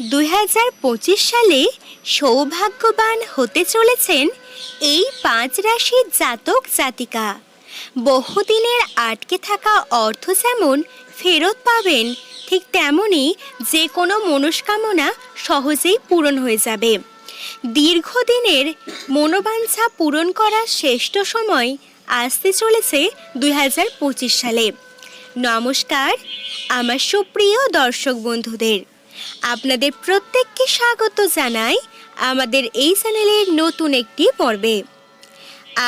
দুই হাজার পঁচিশ সালে সৌভাগ্যবান হতে চলেছেন এই পাঁচ রাশির জাতক জাতিকা। বহুদিনের আটকে থাকা অর্থ যেমন ফেরত পাবেন, ঠিক তেমনই যে কোনো মনস্কামনা সহজেই পূরণ হয়ে যাবে। দীর্ঘদিনের মনোবাঞ্ছা পূরণ করার শ্রেষ্ঠ সময় আসতে চলেছে দুই হাজার পঁচিশ সালে। নমস্কার, আমার সুপ্রিয় দর্শক বন্ধুদের। আপনাদের প্রত্যেককে স্বাগত জানাই আমাদের এই চ্যানেলের নতুন একটি পর্বে।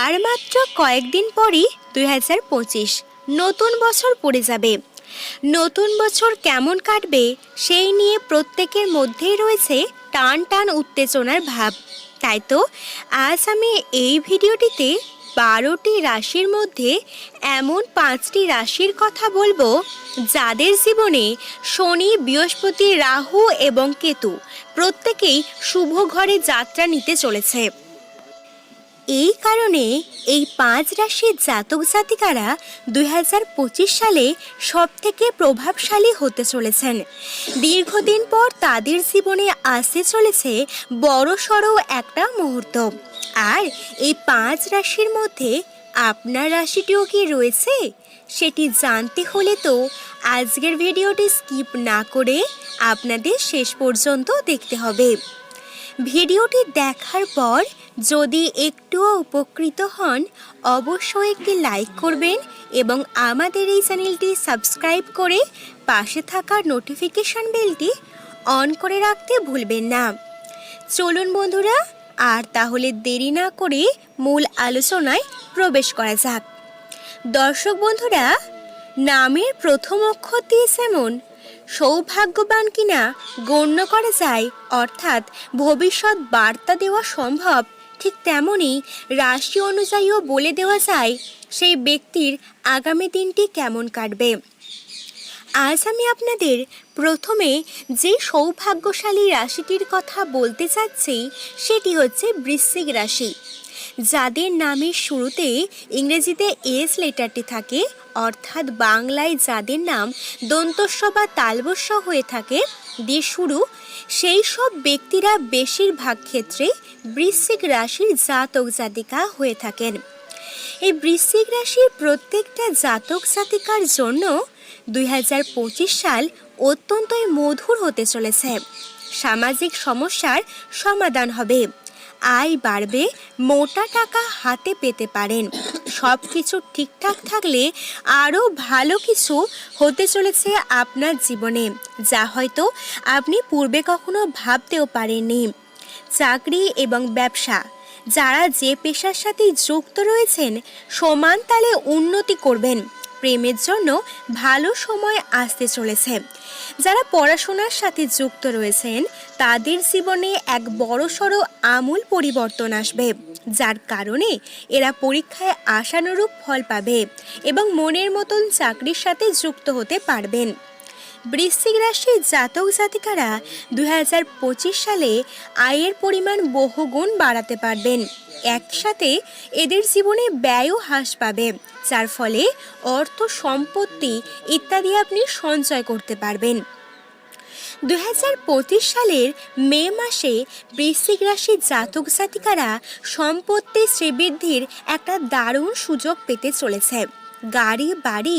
আর মাত্র কয়েকদিন পরই দুই হাজার পঁচিশ নতুন বছর পড়ে যাবে। নতুন বছর কেমন কাটবে সেই নিয়ে প্রত্যেকের মধ্যেই রয়েছে টান টান উত্তেজনার ভাব। তাই তো, আজ আমি এই ভিডিওটিতে বারোটি রাশির মধ্যে এমন পাঁচটি রাশির কথা বলব যাদের জীবনে শনি, বৃহস্পতি, রাহু এবং কেতু প্রত্যেকেই শুভ ঘরে যাত্রা নিতে চলেছে। এই কারণে এই পাঁচ রাশির জাতক জাতিকারা দুই হাজার পঁচিশ সালে সব থেকে প্রভাবশালী হতে চলেছেন। দীর্ঘদিন পর তাদের জীবনে আসতে চলেছে বড় সড়ো একটা মুহূর্ত। আর এই পাঁচ রাশির মধ্যে আপনার রাশিটিও কি রয়েছে? সেটি জানতে হলে তো আজকের ভিডিওটি স্কিপ না করে আপনাদের শেষ পর্যন্ত দেখতে হবে। ভিডিওটি দেখার পর যদি একটুও উপকৃত হন, অবশ্যই একটি লাইক করবেন এবং আমাদের এই চ্যানেলটি সাবস্ক্রাইব করে পাশে থাকা নোটিফিকেশান বেলটি অন করে রাখতে ভুলবেন না। চলুন বন্ধুরা আর তাহলে দেরি না করে মূল আলোচনায় প্রবেশ করা যাক। দর্শক বন্ধুরা, নামের প্রথম অক্ষর দিয়ে যেমন সৌভাগ্যবান কিনা গণ্য করা যায়, অর্থাৎ ভবিষ্যৎ বার্তা দেওয়া সম্ভব, ঠিক তেমনই রাশি অনুযায়ীও বলে দেওয়া যায় সেই ব্যক্তির আগামী দিনটি কেমন কাটবে। আজ আমি আপনাদের প্রথমে যে সৌভাগ্যশালী রাশিটির কথা বলতে চাচ্ছি, সেটি হচ্ছে বৃশ্চিক রাশি। যাদের নামের শুরুতে ইংরেজিতে এস লেটারটি থাকে, অর্থাৎ বাংলায় যাদের নাম দন্তস্ব বা তালবস্য হয়ে থাকে, দিয়ে শুরু, সেই সব ব্যক্তিরা বেশিরভাগ ক্ষেত্রে বৃশ্চিক রাশির জাতক জাতিকা হয়ে থাকেন। এই বৃশ্চিক রাশির প্রত্যেকটা জাতক জাতিকার জন্য দুই হাজার পঁচিশ সাল অত্যন্তই মধুর হতে চলেছে। সামাজিক সমস্যার সমাধান হবে। আয় বাড়বে, মোটা টাকা হাতে পেতে পারেন। সব কিছু ঠিকঠাক থাকলে আরও ভালো কিছু হতে চলেছে আপনার জীবনে, যা হয়তো আপনি পূর্বে কখনো ভাবতেও পারেননি। চাকরি এবং ব্যবসা যারা যে পেশার সাথে যুক্ত রয়েছেন, সমান তালে উন্নতি করবেন। প্রেমের জন্য ভালো সময় আসতে চলেছে। যারা পড়াশোনার সাথে যুক্ত রয়েছেন, তাদের জীবনে এক বড়সড় আমূল পরিবর্তন আসবে। যার কারণে এরা পরীক্ষায় আশানুরূপ ফল পাবে এবং মনের মতন চাকরির সাথে যুক্ত হতে পারবেন। বৃশ্চিক রাশির জাতক জাতিকারা দু হাজার পঁচিশ সালে আয়ের পরিমাণ বহুগুণ বাড়াতে পারবেন। একসাথে এদের জীবনে ব্যয়ও হ্রাস পাবে, যার ফলে অর্থ সম্পত্তি ইত্যাদি আপনি সঞ্চয় করতে পারবেন। দু হাজার পঁচিশ সালের মে মাসে বৃশ্চিক রাশির জাতক জাতিকারা সম্পত্তি শ্রীবৃদ্ধির একটা দারুণ সুযোগ পেতে চলেছে। গাড়ি, বাড়ি,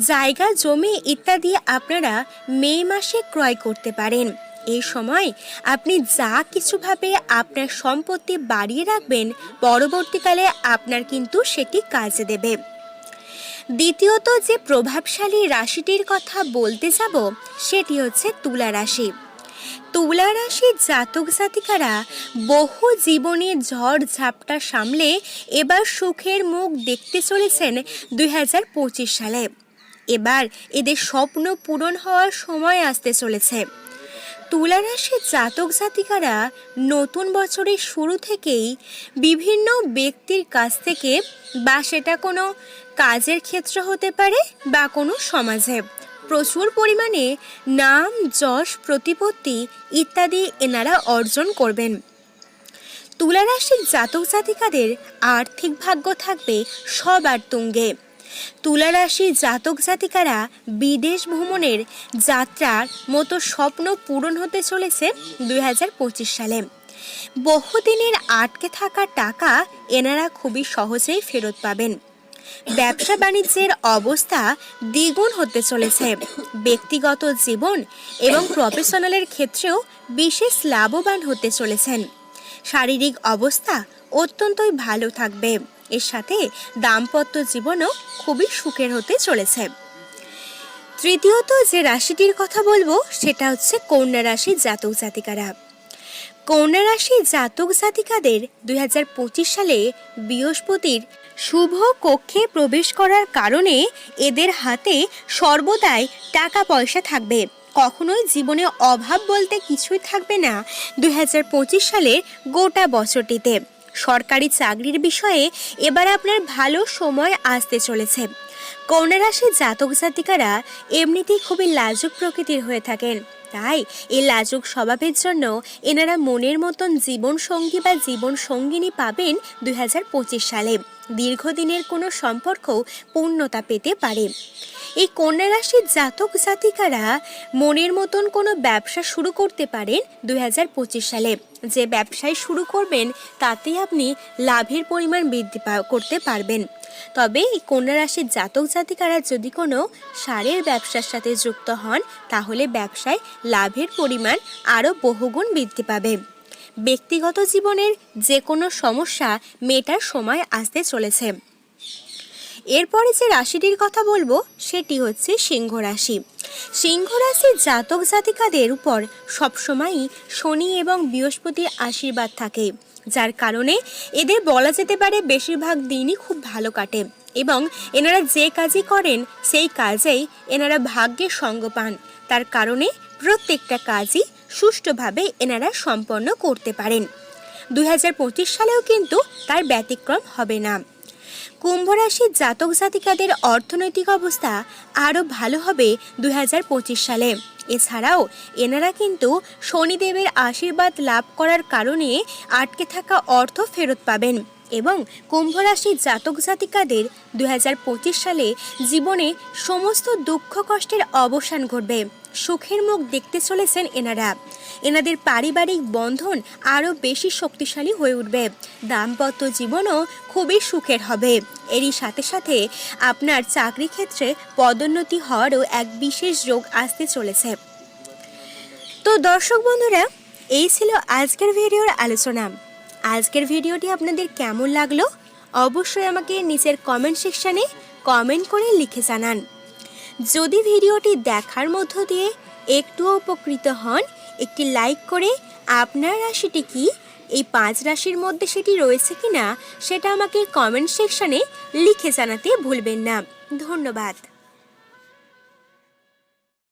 জায়গা, জমি ইত্যাদি আপনারা মে মাসে ক্রয় করতে পারেন। এই সময় আপনি যা কিছুভাবে আপনার সম্পত্তি বাড়িয়ে রাখবেন, পরবর্তীকালে আপনার কিন্তু সেটি কাজে দেবে। দ্বিতীয়ত যে প্রভাবশালী রাশিটির কথা বলতে যাব, সেটি হচ্ছে তুলা রাশি। তুলা রাশির জাতক জাতিকারা বহু জীবনের ঝড় ঝাপটা সামলে এবার সুখের মুখ দেখতে চলেছেন দুই হাজার পঁচিশ সালে। এবার এদের স্বপ্ন পূরণ হওয়ার সময় আসতে চলেছে। তুলা রাশির জাতক জাতিকারা নতুন বছরের শুরু থেকেই বিভিন্ন ব্যক্তির কাছ থেকে বা সেটা কোনো কাজের ক্ষেত্র হতে পারে বা কোনো সমাজে প্রচুর পরিমাণে নাম, যশ, প্রতিপত্তি ইত্যাদি এনারা অর্জন করবেন। তুলা রাশির জাতক জাতিকাদের আর্থিক ভাগ্য থাকবে সবার তুঙ্গে। তুলা রাশি জাতক জাতিকারা বিদেশ ভ্রমণের যাত্রার মতো স্বপ্ন পূরণ হতে চলেছে দুই হাজার পঁচিশ সালে। বহুদিনের আটকে থাকা টাকা এনারা খুবই সহজেই ফেরত পাবেন। ব্যবসা বাণিজ্যের অবস্থা দ্বিগুণ হতে চলেছে। ব্যক্তিগত জীবন এবং প্রফেশনালের ক্ষেত্রেও বিশেষ লাভবান হতে চলেছেন। শারীরিক অবস্থা অত্যন্তই ভালো থাকবে। এর সাথে দাম্পত্য জীবনও খুবই সুখের হতে চলেছে। তৃতীয়ত যে রাশিটির কথা বলব, সেটা হচ্ছে কন্যা রাশি জাতক জাতিকারা। কন্যা রাশি জাতক জাতিকাদের দুই হাজার পঁচিশ সালে বৃহস্পতির শুভ কক্ষে প্রবেশ করার কারণে এদের হাতে সর্বদাই টাকা পয়সা থাকবে। কখনোই জীবনে অভাব বলতে কিছুই থাকবে না দুই হাজার পঁচিশ সালের গোটা বছরটিতে। সরকারি চাকরির বিষয়ে এবার আপনার ভালো সময় আসতে চলেছে। কন্যা রাশির জাতক জাতিকারা এমনিতেই খুবই লাজুক প্রকৃতির হয়ে থাকেন। তাই এই লাজুক স্বভাবের জন্য এনারা মনের মতন জীবন সঙ্গী বা জীবন সঙ্গিনী পাবেন দুই হাজার পঁচিশ সালে। দীর্ঘদিনের কোনো সম্পর্কও পূর্ণতা পেতে পারে। এই কন্যা রাশির জাতক জাতিকারা মনের মতন কোনো ব্যবসা শুরু করতে পারেন দু হাজার পঁচিশ সালে। যে ব্যবসায় শুরু করবেন তাতে আপনি লাভের পরিমাণ বৃদ্ধি করতে পারবেন। তবে এই কন্যা রাশির জাতক জাতিকারা যদি কোনো সারের ব্যবসার সাথে যুক্ত হন, তাহলে ব্যবসায় লাভের পরিমাণ আরও বহুগুণ বৃদ্ধি পাবে। ব্যক্তিগত জীবনের যে কোনো সমস্যা মেটার সময় আসতে চলেছে। এরপরে যে রাশিটির কথা বলব, সেটি হচ্ছে সিংহ রাশি। সিংহ রাশির জাতক জাতিকাদের উপর সবসময়ই শনি এবং বৃহস্পতির আশীর্বাদ থাকে, যার কারণে এদের বলা যেতে পারে বেশিরভাগ দিনই খুব ভালো কাটে এবং এনারা যে কাজই করেন, সেই কাজেই এনারা ভাগ্যের সঙ্গ পান। তার কারণে প্রত্যেকটা কাজই সুষ্ঠুভাবে এনারা সম্পন্ন করতে পারেন। দুই হাজার পঁচিশ সালেও কিন্তু তার ব্যতিক্রম হবে না। কুম্ভ রাশির জাতক জাতিকাদের অর্থনৈতিক অবস্থা আরও ভালো হবে দুই হাজার পঁচিশ সালে। এছাড়াও এনারা কিন্তু শনিদেবের আশীর্বাদ লাভ করার কারণে আটকে থাকা অর্থ ফেরত পাবেন। এবং কুম্ভ রাশির জাতক জাতিকাদের দু হাজার পঁচিশ সালে জীবনে সমস্ত দুঃখ কষ্টের অবসান ঘটবে। সুখের মুখ দেখতে চলেছেন এনারা। এনাদের পারিবারিক বন্ধন আরও বেশি শক্তিশালী হয়ে উঠবে। দাম্পত্য জীবনও খুবই সুখের হবে। এরই সাথে সাথে আপনার চাকরি ক্ষেত্রে পদোন্নতি হওয়ারও এক বিশেষ যোগ আসতে চলেছে। তো দর্শক বন্ধুরা, এই ছিল আজকের ভিডিওর আলোচনা। আজকের ভিডিওটি আপনাদের কেমন লাগল? অবশ্যই আমাকে নিচের কমেন্ট সেকশানে কমেন্ট করে লিখে জানান। যদি ভিডিওটি দেখার মধ্য দিয়ে একটুও উপকৃত হন, একটি লাইক করে আপনার রাশিটি কি? এই পাঁচ রাশির মধ্যে সেটি রয়েছে কি না সেটা আমাকে কমেন্ট সেকশানে লিখে জানাতে ভুলবেন না। ধন্যবাদ।